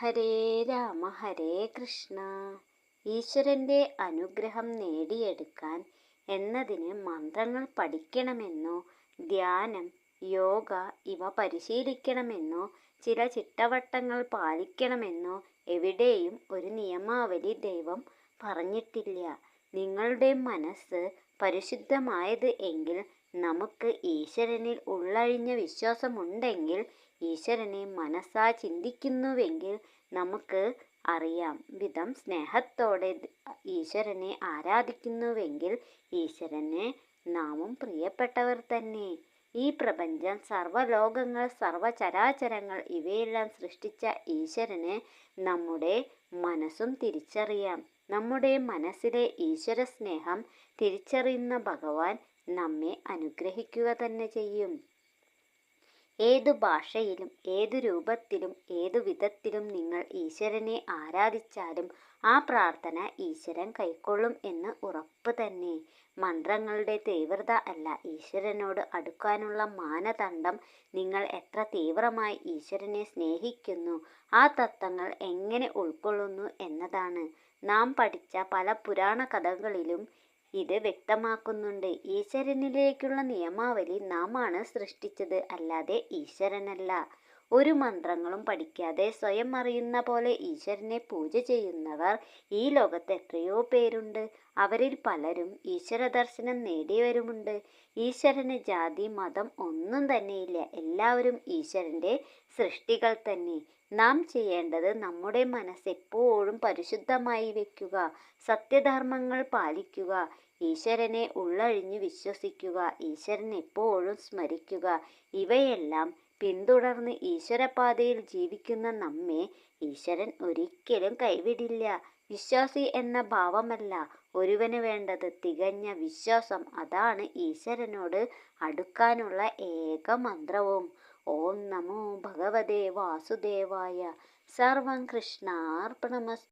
ഹരേ രാമ ഹരേ കൃഷ്ണ. ഈശ്വരന്റെ അനുഗ്രഹം നേടിയെടുക്കാൻ എന്നതിന് മന്ത്രങ്ങൾ പഠിക്കണമെന്നോ ധ്യാനം യോഗ ഇവ പരിശീലിക്കണമെന്നോ ചില ചിട്ടവട്ടങ്ങൾ പാലിക്കണമെന്നോ എവിടെയും ഒരു നിയമാവലി ദൈവം പറഞ്ഞിട്ടില്ല. നിങ്ങളുടെ മനസ്സ് പരിശുദ്ധമായത് എങ്കിൽ നമുക്ക് ഈശ്വരനിൽ ഉള്ളഴിഞ്ഞ വിശ്വാസമുണ്ടെങ്കിൽ ഈശ്വരനെ മനസ്സാ ചിന്തിക്കുന്നുവെങ്കിൽ നമുക്ക് അറിയാം. വിധം സ്നേഹത്തോടെ ഈശ്വരനെ ആരാധിക്കുന്നുവെങ്കിൽ ഈശ്വരനെ നാമും പ്രിയപ്പെട്ടവർ തന്നെ. ഈ പ്രപഞ്ചം സർവലോകങ്ങൾ സർവചരാചരങ്ങൾ ഇവയെല്ലാം സൃഷ്ടിച്ച ഈശ്വരനെ നമ്മുടെ മനസ്സും തിരിച്ചറിയാം. നമ്മുടെ മനസ്സിലെ ഈശ്വര സ്നേഹം തിരിച്ചറിയുന്ന ഭഗവാൻ നമ്മെ അനുഗ്രഹിക്കുക തന്നെ ചെയ്യും. ഏതു ഭാഷയിലും ഏതു രൂപത്തിലും ഏതു വിധത്തിലും നിങ്ങൾ ഈശ്വരനെ ആരാധിച്ചാലും ആ പ്രാർത്ഥന ഈശ്വരൻ കൈക്കൊള്ളും എന്ന് ഉറപ്പ് തന്നെ. മന്ത്രങ്ങളുടെ തീവ്രത അല്ല ഈശ്വരനോട് അടുക്കാനുള്ള മാനദണ്ഡം നിങ്ങൾ എത്ര തീവ്രമായി ഈശ്വരനെ സ്നേഹിക്കുന്നു ആ തത്വങ്ങൾ എങ്ങനെ ഉൾക്കൊള്ളുന്നു എന്നതാണ്. നാം പഠിച്ച പല പുരാണ കഥകളിലും ഇത് വ്യക്തമാക്കുന്നുണ്ട്. ഈശ്വരനിലേക്കുള്ള നിയമാവലി നാമാണ് സൃഷ്ടിച്ചത്. അല്ലാതെ ഈശ്വരനല്ല. ഒരു മന്ത്രങ്ങളും പഠിക്കാതെ സ്വയം അറിയുന്ന പോലെ ഈശ്വരനെ പൂജ ചെയ്യുന്നവർ ഈ ലോകത്ത് എത്രയോ പേരുണ്ട്. അവരിൽ പലരും ഈശ്വര ദർശനം നേടിയവരുമുണ്ട്. ഈശ്വരന് ജാതി മതം ഒന്നും തന്നെയില്ല. എല്ലാവരും ഈശ്വരന്റെ സൃഷ്ടികൾ തന്നെ. നാം ചെയ്യേണ്ടത് നമ്മുടെ മനസ്സ് എപ്പോഴും പരിശുദ്ധമായി വയ്ക്കുക സത്യധർമ്മങ്ങൾ പാലിക്കുക. ഈശ്വരനെ ഉള്ളഴിഞ്ഞു വിശ്വസിക്കുക. ഈശ്വരൻ എപ്പോഴും സ്മരിക്കുക. ഇവയെല്ലാം പിന്തുടർന്ന് ഈശ്വരപാതയിൽ ജീവിക്കുന്ന നമ്മെ ഈശ്വരൻ ഒരിക്കലും കൈവിടില്ല. വിശ്വാസി എന്ന ഭാവമല്ല ഒരുവന് വേണ്ടത്. തികഞ്ഞ വിശ്വാസം അതാണ് ഈശ്വരനോട് അടുക്കാനുള്ള ഏക മന്ത്രവും. ഓം നമോ ഭഗവതേ വാസുദേവായ. സർവം കൃഷ്ണാർപ്പണമസ്തു